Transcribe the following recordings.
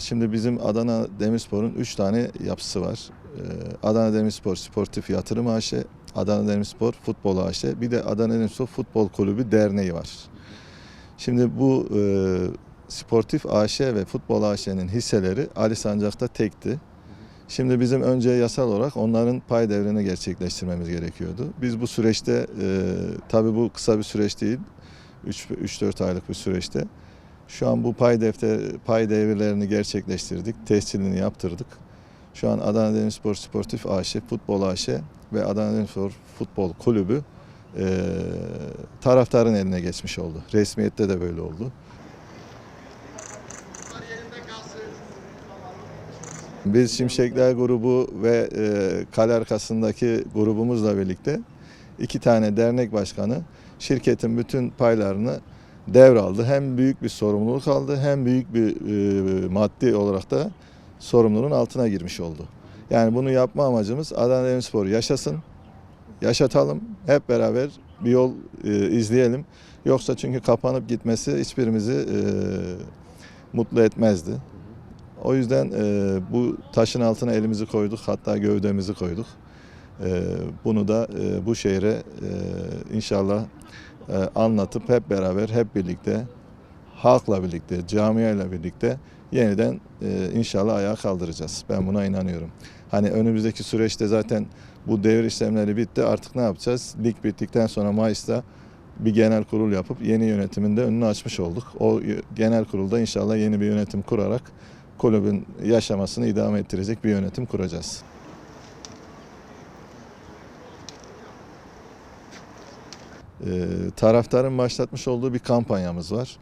Şimdi bizim Adana Demirspor'un 3 tane yapısı var. Ee, Adana Demirspor Sportif Yatırım AŞ, Adana Demirspor Futbol AŞ, bir de Adana Demirspor Futbol Kulübü Derneği var. Şimdi bu e, Sportif AŞ ve Futbol AŞ'nin hisseleri Ali Sancak'ta tekti. Şimdi bizim önce yasal olarak onların pay devrini gerçekleştirmemiz gerekiyordu. Biz bu süreçte, e, tabii bu kısa bir süreç değil, 3-4 aylık bir süreçte. Şu an bu pay defter pay devirlerini gerçekleştirdik, tescilini yaptırdık. Şu an Adana Demirspor Sportif AŞ, Futbol AŞ ve Adana Demirspor Futbol Kulübü e, taraftarın eline geçmiş oldu. Resmiyette de böyle oldu. Biz Şimşekler grubu ve e, kale arkasındaki grubumuzla birlikte iki tane dernek başkanı şirketin bütün paylarını devraldı. Hem büyük bir sorumluluk aldı hem büyük bir e, maddi olarak da sorumluluğun altına girmiş oldu. Yani bunu yapma amacımız Adana Demirspor yaşasın, yaşatalım, hep beraber bir yol e, izleyelim. Yoksa çünkü kapanıp gitmesi hiçbirimizi e, mutlu etmezdi. O yüzden e, bu taşın altına elimizi koyduk, hatta gövdemizi koyduk. E, bunu da e, bu şehre e, inşallah anlatıp hep beraber, hep birlikte, halkla birlikte, camiayla birlikte yeniden e, inşallah ayağa kaldıracağız. Ben buna inanıyorum. Hani önümüzdeki süreçte zaten bu devir işlemleri bitti. Artık ne yapacağız? Lig bittikten sonra Mayıs'ta bir genel kurul yapıp yeni yönetimin de önünü açmış olduk. O genel kurulda inşallah yeni bir yönetim kurarak kulübün yaşamasını idame ettirecek bir yönetim kuracağız. Taraftarın başlatmış olduğu bir kampanyamız var.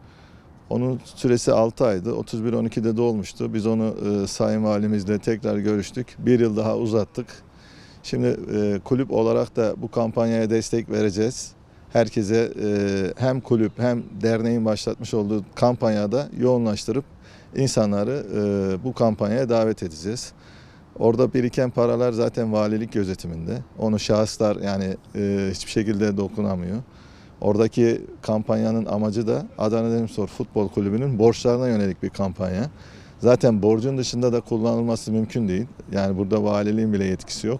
Onun süresi 6 aydı. 31-12'de dolmuştu. Biz onu e, Sayın Valimizle tekrar görüştük. Bir yıl daha uzattık. Şimdi e, kulüp olarak da bu kampanyaya destek vereceğiz. Herkese e, hem kulüp hem derneğin başlatmış olduğu kampanyada yoğunlaştırıp insanları e, bu kampanyaya davet edeceğiz. Orada biriken paralar zaten valilik gözetiminde. Onu şahıslar yani e, hiçbir şekilde dokunamıyor. Oradaki kampanyanın amacı da Adana Demirspor Futbol Kulübü'nün borçlarına yönelik bir kampanya. Zaten borcun dışında da kullanılması mümkün değil. Yani burada valiliğin bile yetkisi yok.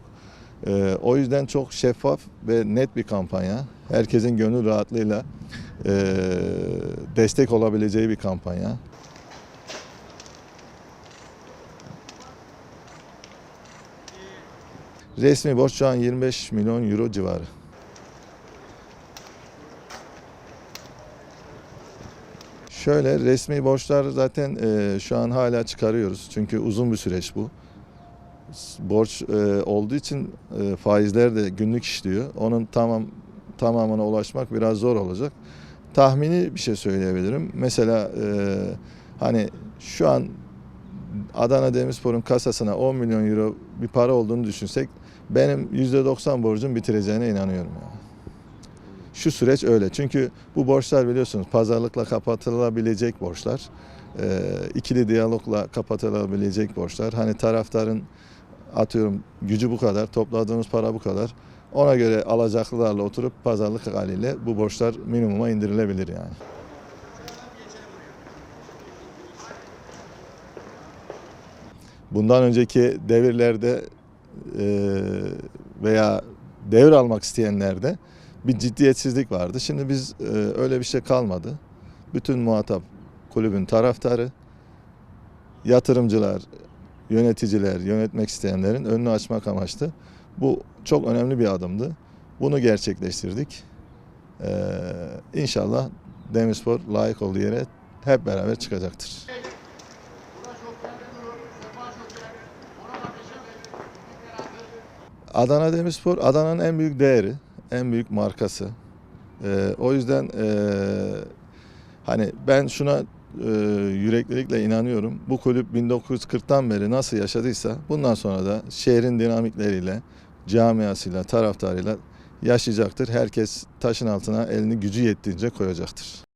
E, o yüzden çok şeffaf ve net bir kampanya. Herkesin gönül rahatlığıyla e, destek olabileceği bir kampanya. Resmi borç şu an 25 milyon euro civarı. Şöyle resmi borçlar zaten e, şu an hala çıkarıyoruz. Çünkü uzun bir süreç bu. Borç e, olduğu için e, faizler de günlük işliyor. Onun tamam tamamına ulaşmak biraz zor olacak. Tahmini bir şey söyleyebilirim. Mesela e, hani şu an Adana Demirspor'un kasasına 10 milyon euro bir para olduğunu düşünsek benim %90 borcum bitireceğine inanıyorum yani. Şu süreç öyle. Çünkü bu borçlar biliyorsunuz pazarlıkla kapatılabilecek borçlar. Ee, ikili diyalogla kapatılabilecek borçlar. Hani taraftarın atıyorum gücü bu kadar, topladığımız para bu kadar. Ona göre alacaklılarla oturup pazarlık haliyle bu borçlar minimuma indirilebilir yani. Bundan önceki devirlerde e, veya devir almak isteyenlerde bir ciddiyetsizlik vardı. Şimdi biz e, öyle bir şey kalmadı. Bütün muhatap kulübün taraftarı, yatırımcılar, yöneticiler, yönetmek isteyenlerin önünü açmak amaçlı. Bu çok önemli bir adımdı. Bunu gerçekleştirdik. Ee, inşallah Demirspor layık olduğu yere hep beraber çıkacaktır. Adana Demirspor Adana'nın en büyük değeri, en büyük markası. Ee, o yüzden ee, hani ben şuna e, yüreklilikle inanıyorum. Bu kulüp 1940'tan beri nasıl yaşadıysa bundan sonra da şehrin dinamikleriyle, camiasıyla, taraftarıyla yaşayacaktır. Herkes taşın altına elini gücü yettiğince koyacaktır.